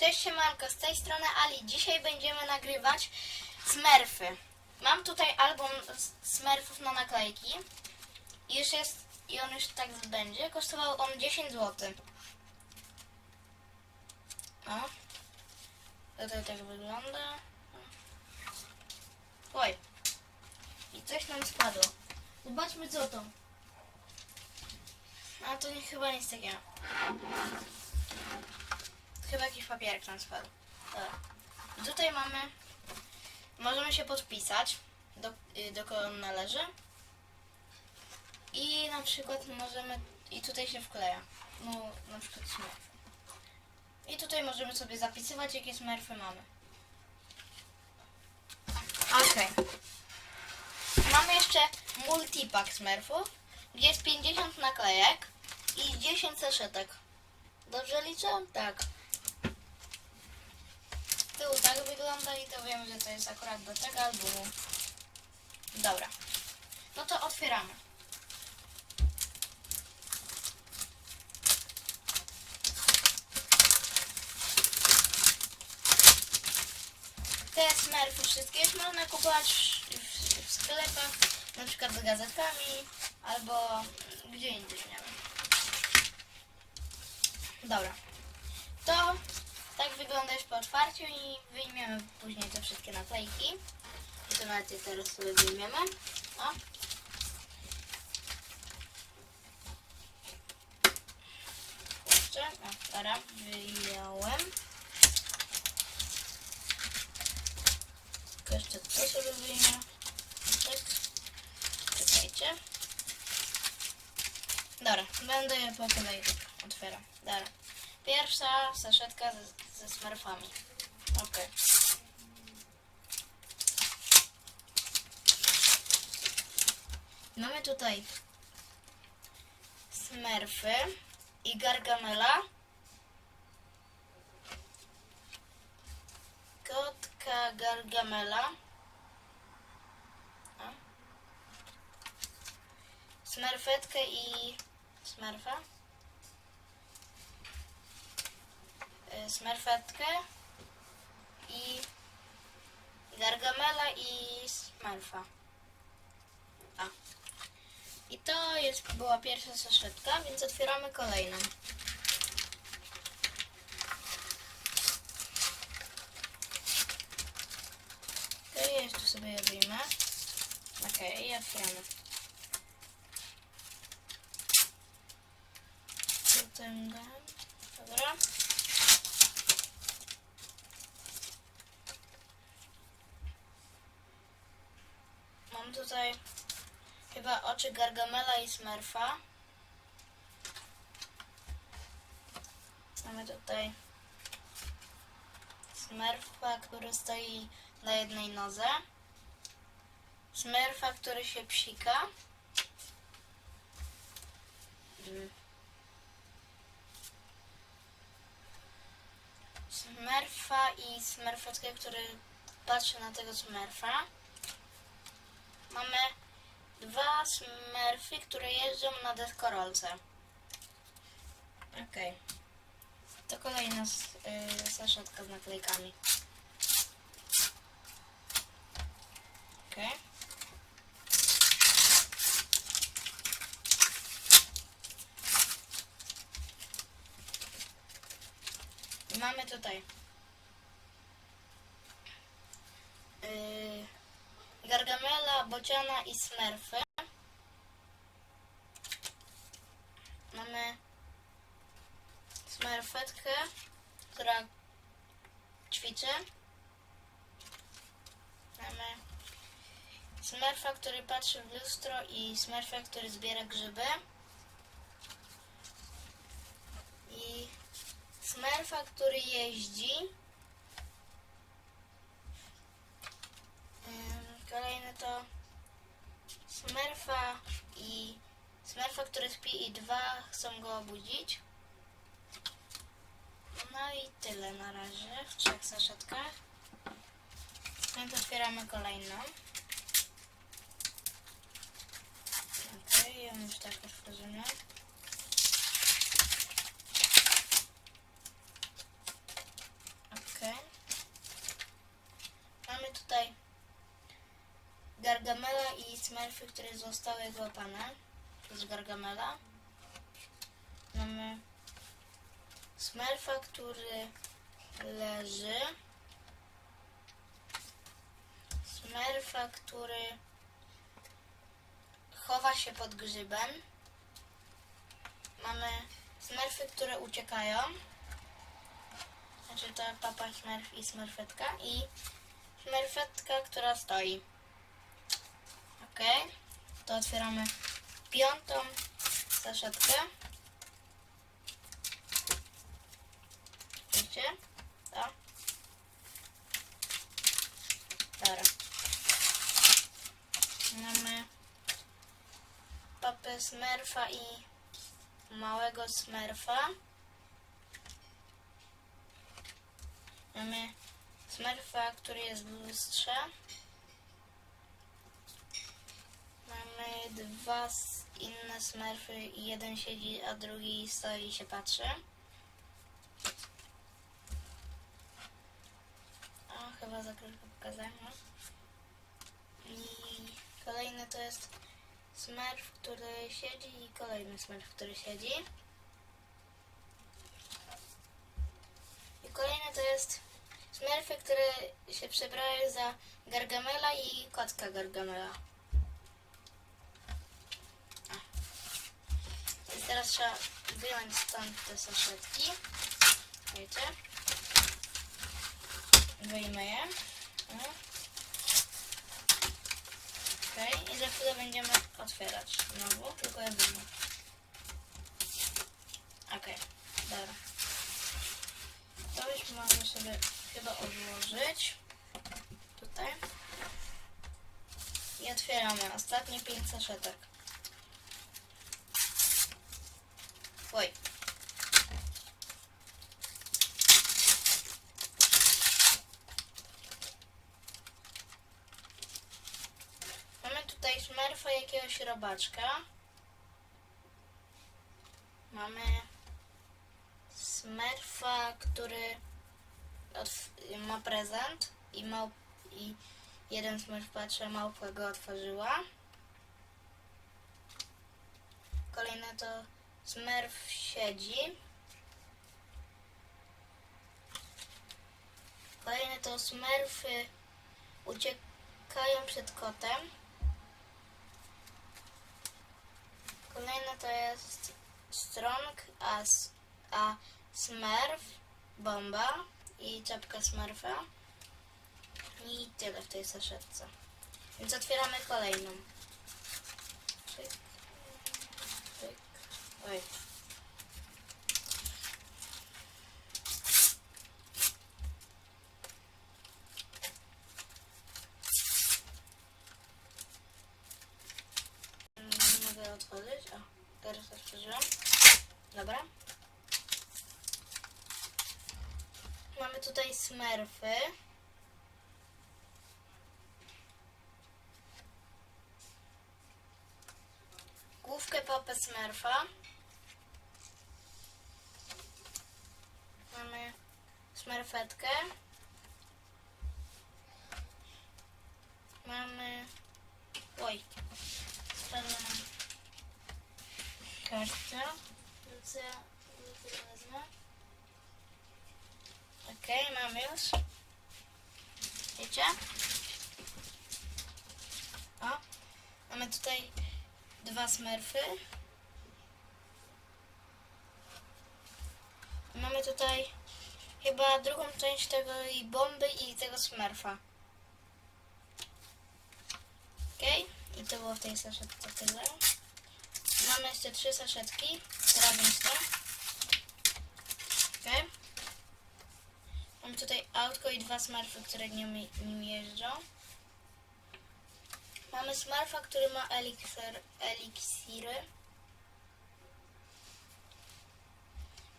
Cześć siemanko, z tej strony Ali. Dzisiaj będziemy nagrywać Smurfy. Mam tutaj album Smurfów na naklejki. I już jest, i on już tak będzie. Kosztował on 10 zł. O. Tutaj tak wygląda. Oj. I coś nam spadło. Zobaczmy co to. A to nie, chyba nic takiego. Chyba jakiś papierek nam. Dobra. Tutaj mamy... Możemy się podpisać, do, y, do kogo on należy. I na przykład możemy... I tutaj się wkleja. No, na przykład smurfy. I tutaj możemy sobie zapisywać, jakie smurfy mamy. Okej. Mamy jeszcze multipack smurfów, gdzie jest 50 naklejek i 10 saszetek. Dobrze liczę? Tak. Tyłu tak wygląda i to wiem, że to jest akurat do tego albumu. Dobra. No to otwieramy. Te smurfy wszystkie już można kupować w, w sklepach, na przykład z gazetkami albo gdzie indziej, nie wiem. Dobra. To tak wygląda już po otwarciu i wyjmiemy później te wszystkie naklejki. To je teraz sobie wyjmiemy. O. Kurczę, o, dobra, wyjąłem. Tylko jeszcze to sobie wyjmę. Tak. Czekajcie. Dobra, będę je po kolei otwieram. Dobra. Pierwsza saszetka ze, smurfami. Okej. Mamy tutaj smurfy i gargamela. Kotka gargamela. O. Smurfetkę i smurfa. Smerfetkę i Gargamela i Smurfa. A. I to jest, była pierwsza saszetka, więc otwieramy kolejną. Okay, jeszcze sobie wyjmę. Okej, okay, i otwieramy. Potem dam. Dobra. Mam tutaj chyba oczy Gargamela i Smurfa. Mamy tutaj Smurfa, który stoi na jednej nodze. Smurfa, który się psika. Smurfa i Smurfetkę, który patrzy na tego Smurfa. Mamy dwa smurfy, które jeżdżą na deskorolce. Okej. To kolejna s- y, saszetka z naklejkami. Okej. I mamy tutaj y, Gargamela, Bociana i Smurfy. Mamy Smurfetkę, która ćwiczy. Mamy Smurfa, który patrzy w lustro i Smurfa, który zbiera grzyby. I Smurfa, który jeździ. Ym, Kolejny to Smurfa i Smurfa, który śpi i dwa chcą go obudzić. No i tyle na razie w trzech saszetkach. Więc otwieramy kolejną. Okej, ją już tak otworzymy. mamy tutaj Gargamela i Smurfy, które zostały złapane przez Gargamela. Mamy Smurfa, który leży. Smurfa, który chowa się pod grzybem. Mamy Smurfy, które uciekają. Znaczy to papa Smurf i Smurfetka i Smurfetka, która stoi. Ok, to otwieramy piątą saszetkę. Widzicie? To. Dobra. Mamy papę Smurfa i małego Smurfa. Mamy Smurfa, który jest w lustrze. Mamy dwa inne Smurfy i jeden siedzi, a drugi stoi i się patrzy. A, chyba zakrywkę pokazałem. no. I kolejny to jest Smurf, który siedzi i kolejny Smurf, który siedzi. I kolejny to jest Smurfy, które się przebrały za Gargamela i kotka Gargamela. Teraz trzeba wyjąć stąd te saszetki. Wiecie? Wyjmę je. Okej, i za chwilę będziemy otwierać znowu, tylko je wyjmę. Okej, dobra. To już mamy sobie chyba odłożyć. Tutaj. I otwieramy ostatnie pięć saszetek. Oj. Mamy tutaj smerfa jakiegoś robaczka. Mamy smerfa, który ma prezent i, mał- i jeden smerf patrzy, a małpa go otworzyła. Kolejne to Smurf siedzi. Kolejne to Smurfy uciekają przed kotem. Kolejne to jest Strong, a, a Smurf, bomba i czapka Smurfa. I tyle w tej saszetce. Więc otwieramy kolejną. Pyk, pyk. Oj. Mm, Nie mogę otworzyć. O, teraz otworzyłam. Dobra. Mamy tutaj smerfy. Główkę papę smerfa. Mamy smerfetkę. Mamy... Oj. Spadła karta. Więc ja to wezmę. Okej, mamy już. Wiecie? O. Mamy tutaj dwa smerfy. Mamy tutaj chyba drugą część tego i bomby i tego smerfa. Okej, i to było w tej saszetce tyle. Mamy jeszcze trzy saszetki. Zrobię to. Okej. Mam tutaj autko i dwa smerfy, które nim, nim jeżdżą. Mamy smerfa, który ma eliksir, eliksiry.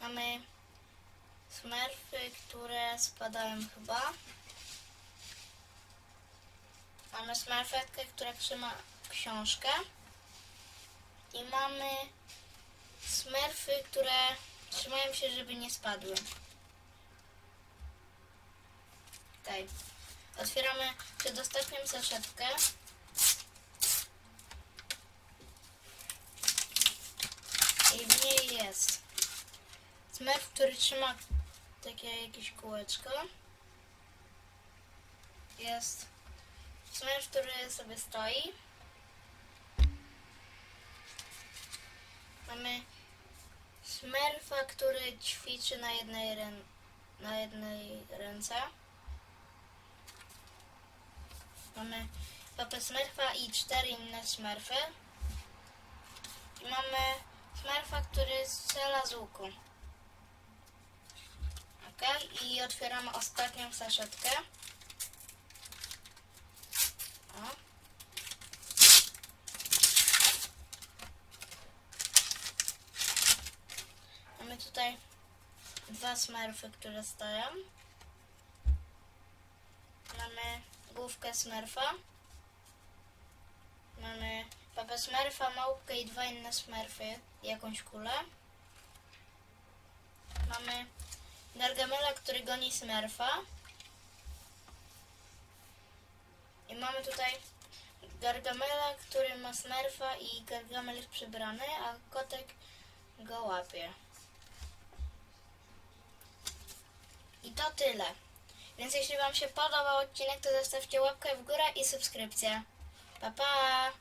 Mamy smerfy, które spadają chyba. Mamy smerfetkę, która trzyma książkę. I mamy smerfy, które trzymają się, żeby nie spadły. Tutaj. Otwieramy przedostatnią saszetkę. I w niej jest Smurf, który trzyma takie jakieś kółeczko. Jest Smurf, który sobie stoi. Mamy Smurfa, który ćwiczy na jednej, rę- na jednej ręce. Mamy papę Smurfa i cztery inne Smurfy. I mamy Smurfa, który strzela z łuku. Ok, i otwieramy ostatnią saszetkę. O. Mamy tutaj dwa smurfy, które stoją. Mamy główkę smurfa. Mamy papę smurfa, małpkę i dwa inne smurfy, jakąś kulę. Mamy Gargamela, który goni smurfa. I mamy tutaj Gargamela, który ma smurfa i Gargamel jest przybrany, a kotek go łapie. I to tyle. Więc jeśli Wam się podobał odcinek, to zostawcie łapkę w górę i subskrypcję. Pa pa!